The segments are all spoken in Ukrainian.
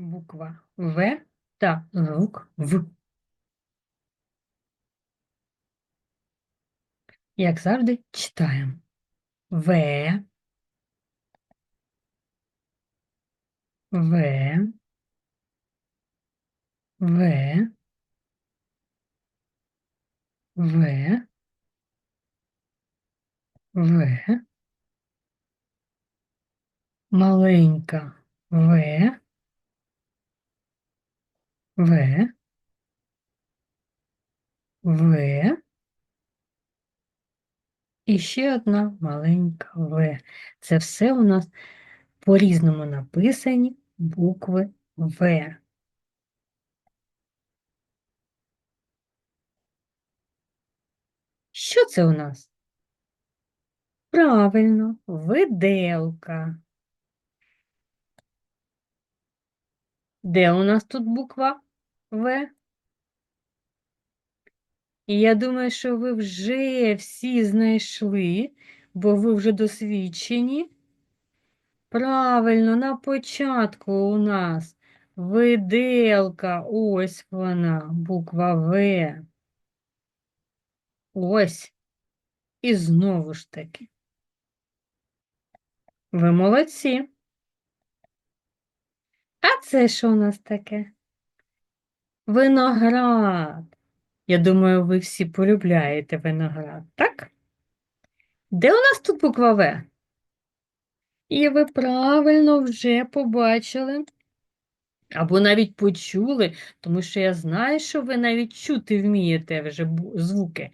буква В та звук В. Як завжди, читаємо. В, В, В, В, В, маленька В, В, В. І ще одна маленька В. Це все у нас по-різному написані букви В. Що це у нас? Правильно, виделка. Де у нас тут буква В? І я думаю, що ви вже всі знайшли, бо ви вже досвідчені. Правильно, на початку у нас виделка, ось вона, буква В. Ось. І знову ж таки. Ви молодці. А це що у нас таке? Виноград. Я думаю, ви всі полюбляєте виноград, так? Де у нас тут буква В? І ви правильно вже побачили, або навіть почули, тому що я знаю, що ви навіть чути вмієте вже звуки.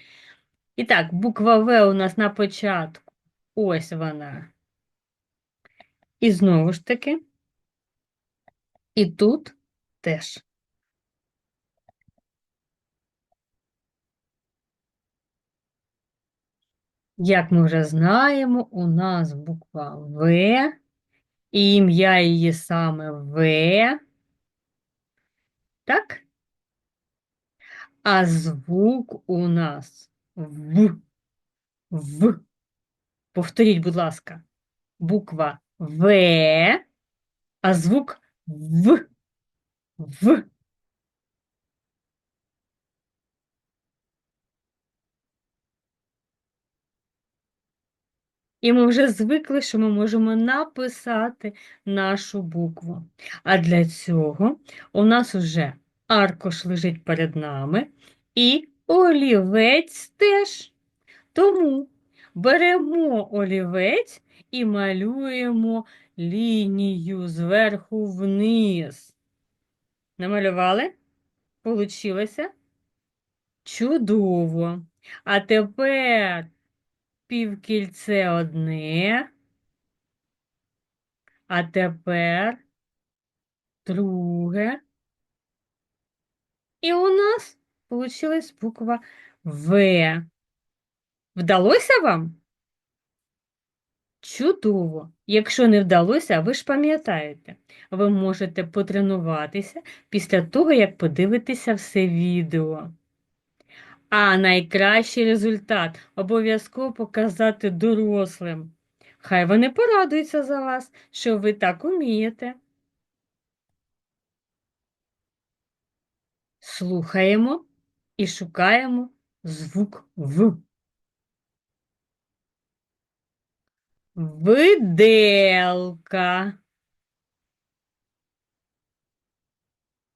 І так, буква В у нас на початку. Ось вона. І знову ж таки, і тут теж. Як ми вже знаємо, у нас буква В, і ім'я її саме В. Так? А звук у нас В. В. Повторіть, будь ласка, буква В, а звук В. В. І ми вже звикли, що ми можемо написати нашу букву. А для цього у нас вже аркуш лежить перед нами і олівець теж. Тому беремо олівець і малюємо лінію зверху вниз. Намалювали? Получилося? Чудово. А тепер півкільце одне, а тепер друге. І у нас вийшла буква В. Вдалося вам? Чудово! Якщо не вдалося, ви ж пам'ятаєте, ви можете потренуватися після того, як подивитеся все відео. А найкращий результат обов'язково показати дорослим. Хай вони порадуються за вас, що ви так умієте. Слухаємо і шукаємо звук В. Виделка.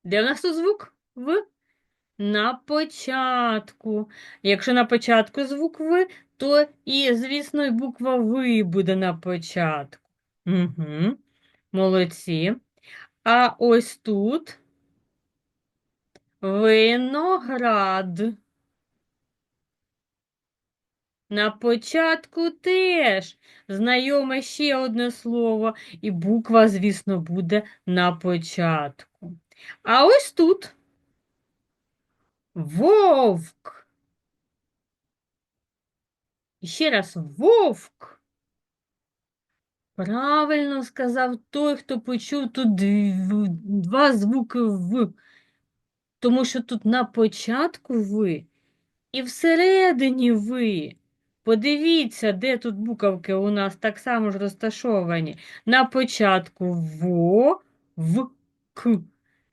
Де у нас тут звук В? На початку. Якщо на початку звук В, то і, звісно, і буква В буде на початку. Угу. Молодці. А ось тут виноград. На початку теж знайоме ще одне слово, і буква, звісно, буде на початку. А ось тут вовк. Ще раз вовк. Правильно сказав той, хто почув тут два звуки В. Тому що тут на початку ви і всередині ви. Подивіться, де тут буковки у нас так само ж розташовані. На початку во, в, К.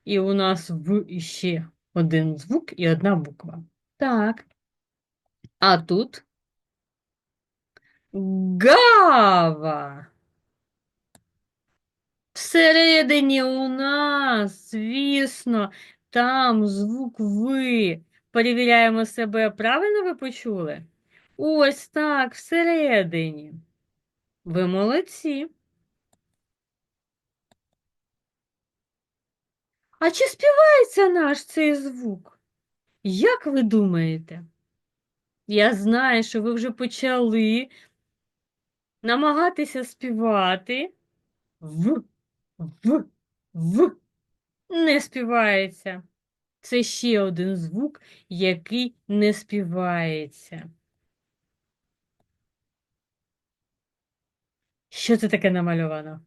І у нас в іще один звук і одна буква. Так. А тут гава. Всередині у нас, звісно, там звук ви. Перевіряємо себе. Правильно ви почули? Ось так, всередині. Ви молодці. А чи співається наш цей звук? Як ви думаєте? Я знаю, що ви вже почали намагатися співати. В, в, в. Не співається. Це ще один звук, який не співається. Що це таке намальовано?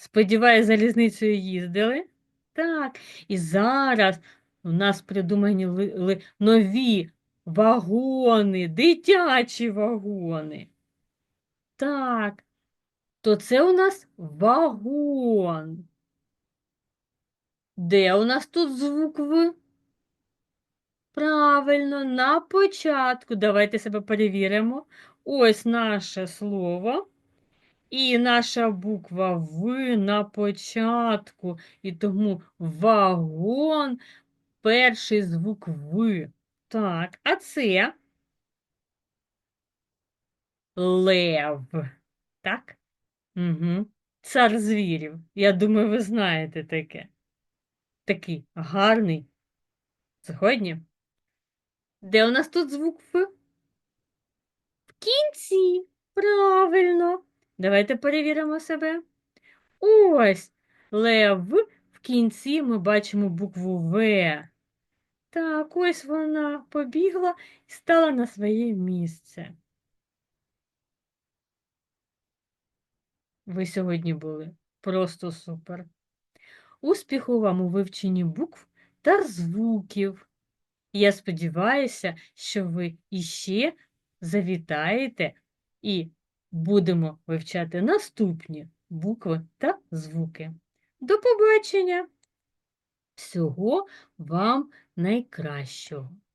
Сподіваюсь, залізницею їздили? Так. І зараз у нас придумані нові вагони, дитячі вагони. Так, то це у нас вагон. Де у нас тут звук В? Правильно, на початку. Давайте себе перевіримо. Ось наше слово. І наша буква В на початку. І тому вагон, перший звук В. Так, а це лев. Так? Угу. Цар звірів. Я думаю, ви знаєте таке. Такий гарний. Згодні? Де у нас тут звук Ф? В кінці. Правильно. Давайте перевіримо себе. Ось лев. В кінці ми бачимо букву В. Так, ось вона побігла і стала на своє місце. Ви сьогодні були просто супер. Успіху вам у вивченні букв та звуків. Я сподіваюся, що ви іще завітаєте і будемо вивчати наступні букви та звуки. До побачення! Всього вам найкращого!